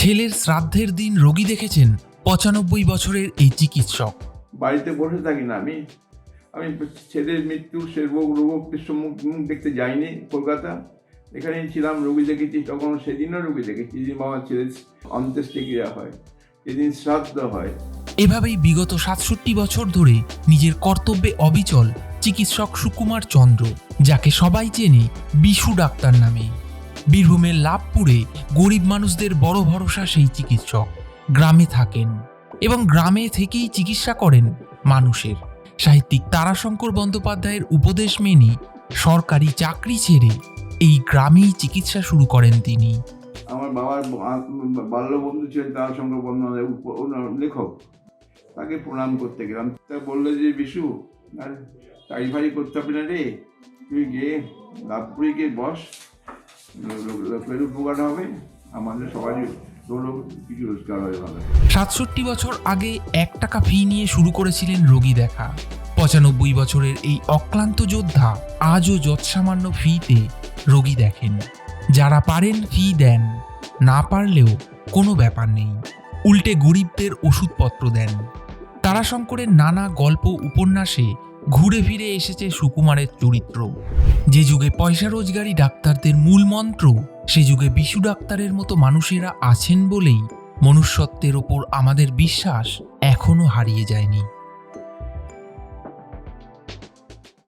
ছেলের শ্রাদ্ধের দিন রোগী দেখেছেন পঁচানব্বই বছরের এই চিকিৎসক। বাড়িতে বসে থাকি না আমি। আমি ছেলের মৃত্যু সে রোগ রোগের সম্মুখ মুখ দেখতে যাইনি কলকাতা। এখানেই ছিলাম রোগী দেখেছি তখন সেদিনও রোগী দেখেছি যে আমার ছেলের অন্ত্যেষ্টিক্রিয়া হয় যেদিন শ্রাদ্ধ হয়। এভাবেই বিগত সাতষট্টি বছর ধরে নিজের কর্তব্যে অবিচল চিকিৎসক সুকুমার চন্দ্র যাকে সবাই চেনে বিশু ডাক্তার নামে। বীরভূমের লাভপুরে গরিব মানুষদের বড় ভরসা সেই চিকিৎসক। গ্রামে থাকেন এবং গ্রামে থেকেই চিকিৎসা করেন মানুষের। সাহিত্যিক তারাশঙ্কর বন্দ্যোপাধ্যায়ের উপদেশ মেনে সরকারি চাকরি ছেড়ে এই গ্রামেই চিকিৎসা শুরু করেন তিনি। আমার বাবার বাল্য বন্ধু ছিলেন তার সঙ্গে বন্ধু লেখক। তাকে প্রণাম করতে গেলাম। তা বলল যে, বিশু, আর চাকরি ফাড়ি করতে হবে না রে। তুই গিয়ে লাভপুরে গিয়ে বস। সাতষট্টি বছর আগে এক টাকা ফি নিয়ে শুরু করেছিলেন রোগী দেখা। পঁচানব্বই বছরের এই অক্লান্ত যোদ্ধা আজও যৎসামান্য ফিতে রোগী দেখেন। যারা পারেন ফি দেন, না পারলেও কোনো ব্যাপার নেই। উল্টে গরিবদের ওষুধপত্র দেন। তারাশঙ্করের নানা গল্প উপন্যাসে ঘুরে ফিরে এসেছে সুকুমারের চরিত্র। যে যুগে পয়সা রোজগারি ডাক্তারদের মূল মন্ত্র, সে যুগে বিশু ডাক্তারের মতো মানুষেরা আছেন বলেই মনুষ্যত্বের ওপর আমাদের বিশ্বাস এখনও হারিয়ে যায়নি।